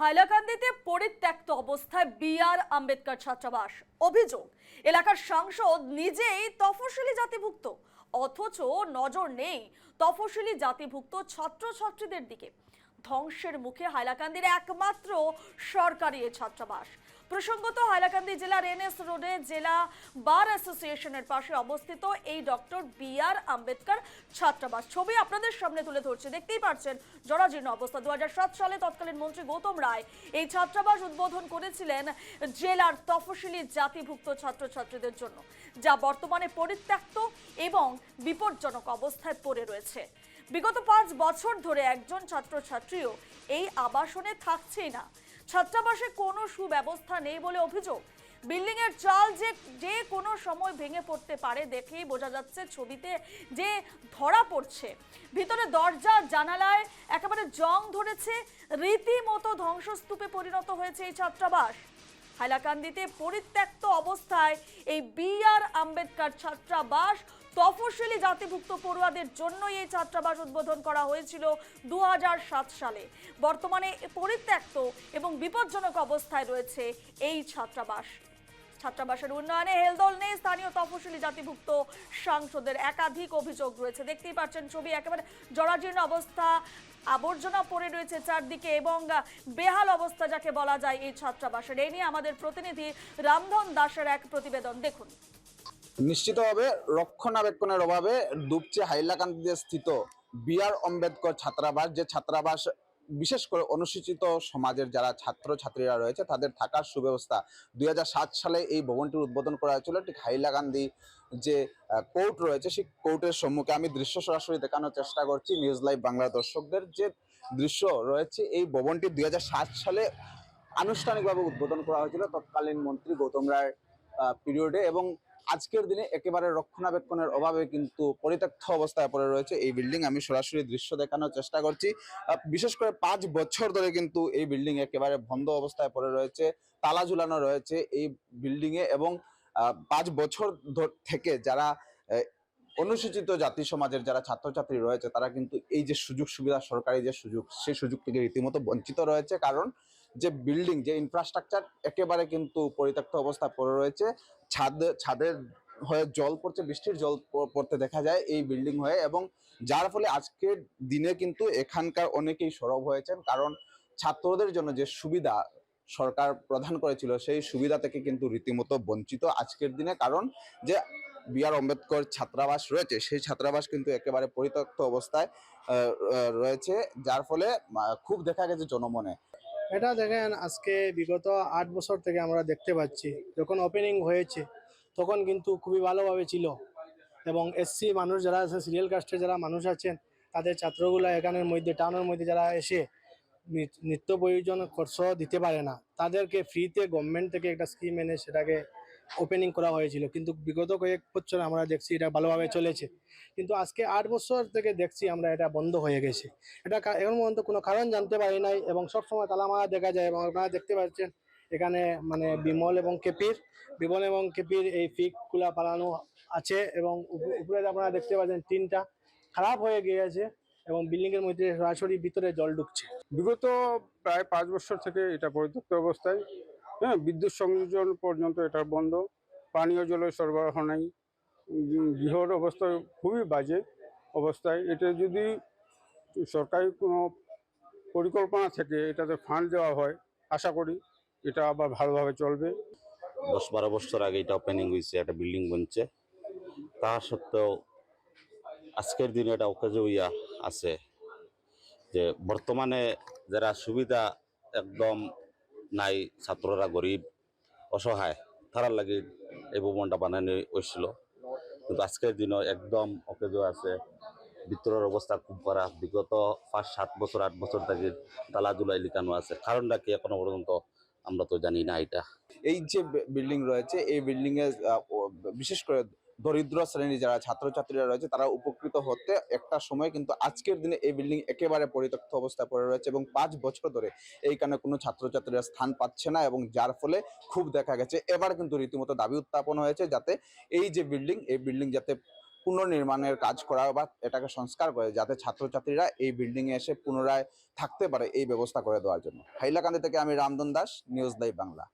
হাইলাকান্দিতে পরিত্যক্ত অবস্থায় বি আর আম্বেদকর ছাত্রাবাস। অভিযোগ, এলাকার সাংসদ নিজেই তফসিলি জাতিভুক্ত, অথচ নজর নেই তফসিলি জাতিভুক্ত ছাত্রছাত্রীদের দিকে। ধ্বংসের মুখে হাইলাকান্দির একমাত্র সরকারি ছাত্রাবাস। প্রসঙ্গত হাইলাকান্দি জেলার এনএস রোডে জেলা বার অ্যাসোসিয়েশনের পাশে অবস্থিত এই ডক্টর বি আর আম্বেদকর ছাত্রাবাস। ছবি আপনাদের সামনে তুলে ধরছে। দেখতেই পাচ্ছেন জরাজীর্ণ অবস্থা। দুই হাজার সাত সালে তৎকালীন মন্ত্রী গৌতম রায় এই ছাত্রাবাস উদ্বোধন করেছিলেন জেলার তফসিলি জাতিভুক্ত ছাত্রছাত্রীদের জন্য, যা বর্তমানে পরিত্যক্ত এবং বিপজ্জনক অবস্থায় পড়ে রয়েছে। বিগত পাঁচ বছর ধরে একজন ছাত্রছাত্রীও এই আবাসনে থাকছেই না। ছাত্রাবাসে কোনো সুব্যবস্থা নেই বলে অভিযোগ। বিল্ডিং এর চাল যে যে কোনো সময় ভেঙে পড়তে পারে দেখেই বোঝা যাচ্ছে ছবিতে যে ধরা পড়ছে। ভিতরে দরজা, জানালায় একেবারে জং ধরেছে, রীতিমতো ধ্বংসস্তূপে পরিণত হয়েছে এই ছাত্রাবাস। হাইলাকান্দিতে পরিত্যক্ত অবস্থায় এই বি আর আম্বেদকর ছাত্রাবাস তফসিলি জাতিভুক্ত পড়ুয়াদের জন্যই এই ছাত্রাবাস উদ্বোধন করা হয়েছিল দু হাজার সাত সালে। বর্তমানে পরিত্যক্ত এবং বিপজ্জনক অবস্থায় রয়েছে এই ছাত্রাবাস। ছাত্রাবাসের উন্নয়নে হেলদোল নেই, স্থানীয় তফসিলি জাতিভুক্ত সাংসদের একাধিক অভিযোগ রয়েছে। দেখতেই পাচ্ছেন ছবি, একেবারে জরাজীর্ণ অবস্থা, আবর্জনা পড়ে রয়েছে চারদিকে এবং বেহাল অবস্থা যাকে বলা যায় এই ছাত্রাবাসের। এই নিয়ে আমাদের প্রতিনিধি রামধন দাসের এক প্রতিবেদন। দেখুন। নিশ্চিতভাবে রক্ষণাবেক্ষণের অভাবে ডুবছে হাইলাকান্দিতে স্থিত বি আর আম্বেদকর ছাত্রাবাস, যে ছাত্রাবাস বিশেষ করে অনুসূচিত সমাজের যারা ছাত্র ছাত্রীরা রয়েছে, তাদের থাকার সুব্যবস্থা দু হাজার সাত সালে এই ভবনটির উদ্বোধন করা হয়েছিল। ঠিক হাইলাকান্দি যে কোর্ট রয়েছে, সেই কোর্টের সম্মুখে আমি দৃশ্য সরাসরি দেখানোর চেষ্টা করছি নিউজ লাইভ বাংলা দর্শকদের। যে দৃশ্য রয়েছে, এই ভবনটি দুই হাজার সাত সালে আনুষ্ঠানিকভাবে উদ্বোধন করা হয়েছিল। তৎকালীন মন্ত্রী গৌতম রায়ের পিরিয়ডে এবং আজকের দিনে একেবারে রক্ষণাবেক্ষণের অভাবে কিন্তু পরিত্যক্ত অবস্থায় পড়ে রয়েছে এই বিল্ডিং আমি সরাসরি দৃশ্য দেখানোর চেষ্টা করছি। বিশেষ করে পাঁচ বছর ধরে কিন্তু এই বিল্ডিং একেবারে বন্ধ অবস্থায় পড়ে রয়েছে, তালা ঝুলানো রয়েছে এই বিল্ডিং এ এবং পাঁচ বছর থেকে যারা অনুসূচিত জাতি সমাজের যারা ছাত্রছাত্রী রয়েছে, তারা কিন্তু এই যে সুযোগ সুবিধা, সরকারি যে সুযোগ, সেই সুযোগ থেকে রীতিমতো বঞ্চিত রয়েছে। কারণ যে বিল্ডিং যে ইনফ্রাস্ট্রাকচার একেবারে কিন্তু পরিত্যক্ত অবস্থায় পড়ে রয়েছে। ছাদ, ছাদের হয়ে জল পড়ছে, বৃষ্টির জল পড়তে দেখা যায় এই বিল্ডিং হয়ে এবং যার ফলে আজকের দিনে কিন্তু এখানকার অনেকেই সরব হয়েছেন কারণ ছাত্রদের জন্য যে সুবিধা সরকার প্রদান করেছিল, সেই সুবিধা থেকে কিন্তু রীতিমতো বঞ্চিত আজকের দিনে কারণ যে বি আর আম্বেদকর ছাত্রাবাস রয়েছে, সেই ছাত্রাবাস কিন্তু একেবারে পরিত্যক্ত অবস্থায় রয়েছে। যার ফলে খুব দেখা গেছে জনমনে। এটা দেখেন, আজকে বিগত আট বছর থেকে আমরা দেখতে পাচ্ছি, যখন ওপেনিং হয়েছে, তখন কিন্তু খুবই ভালোভাবে ছিল। এবং এসসি মানুষ যারা আছেন সিরিয়াল কাস্টের যারা মানুষ আছেন, তাদের ছাত্রগুলো এখানের মধ্যে টাউনের মধ্যে যারা এসে নিত্য প্রয়োজন খরচ দিতে পারে না। তাদেরকে ফ্রিতে গভর্নমেন্ট থেকে একটা স্কিম এনে সেটাকে ওপেনিং করা হয়েছিল। কিন্তু বিগত কয়েক বছর আমরা দেখছি এটা ভালোভাবে চলেছে। কিন্তু আজকে আট বছর থেকে দেখছি আমরা এটা বন্ধ হয়ে গেছে। এটা এখন পর্যন্ত কোনো কারণ জানতে পারি নাই এবং সবসময় তালামারা দেখা যায় এবং আপনারা দেখতে পাচ্ছেন এখানে মানে বিমল এবং কেপির। বিমল এবং কেপির এই ফিকগুলা পালানো আছে এবং উপ- উপরে আপনারা দেখতে পাচ্ছেন টিনটা খারাপ হয়ে গিয়েছে এবং বিল্ডিং এর মধ্যে সরাসরি ভিতরে জল ঢুকছে। বিগত প্রায় পাঁচ বছর থেকে এটা পরিত্যক্ত অবস্থায়। হ্যাঁ বিদ্যুৎ সংযোজন পর্যন্ত এটা বন্ধ। পানীয় জলের সরবরাহ নেই। গৃহর অবস্থা খুবই বাজে অবস্থায়। এটা যদি সরকারি কোনো পরিকল্পনা থেকে এটাতে ফান্ড দেওয়া হয়, আশা করি এটা আবার ভালোভাবে চলবে। দশ বারো বছর আগে এটা ওপেনিং হয়েছে, একটা বিল্ডিং বনছে। তা সত্ত্বেও আজকের দিনে এটা অকেজ হইয়া আছে যে বর্তমানে যারা সুবিধা একদম নাই, ছাত্ররা গরিব, অসহায়, তারার লাগে এই ভবনটা বানানো হয়েছিল। কিন্তু আজকের দিনও একদম অকেজ আছে। ভিতরের অবস্থা খুব খারাপ। বিগত পাঁচ, সাত বছর, আট বছর থেকে তালা জুলাই লিখানো আছে। কারণটা কি এখনও পর্যন্ত আমরা তো জানি না এটা। এই যে বিল্ডিং রয়েছে, এই বিল্ডিং এ বিশেষ করে দরিদ্র শ্রেণির যারা ছাত্রছাত্রীরা রয়েছে, তারা উপকৃত হতে একটা সময় কিন্তু আজকের দিনে এই বিল্ডিং একেবারে পরিত্যক্ত অবস্থায় পড়ে রয়েছে এবং পাঁচ বছর ধরে এইখানে কোনো ছাত্রছাত্রীরা স্থান পাচ্ছে না এবং যার ফলে খুব দেখা গেছে। এবার কিন্তু রীতিমতো দাবি উত্থাপন হয়েছে যাতে এই যে বিল্ডিং এই বিল্ডিং যাতে পুনর্নির্মাণের কাজ করা বা এটাকে সংস্কার করে, যাতে ছাত্রছাত্রীরা এই বিল্ডিং এ এসে পুনরায় থাকতে পারে এই ব্যবস্থা করে দেওয়ার জন্য। হাইলাকান্দি থেকে আমি রামদন দাস নিউজ লাইভ বাংলা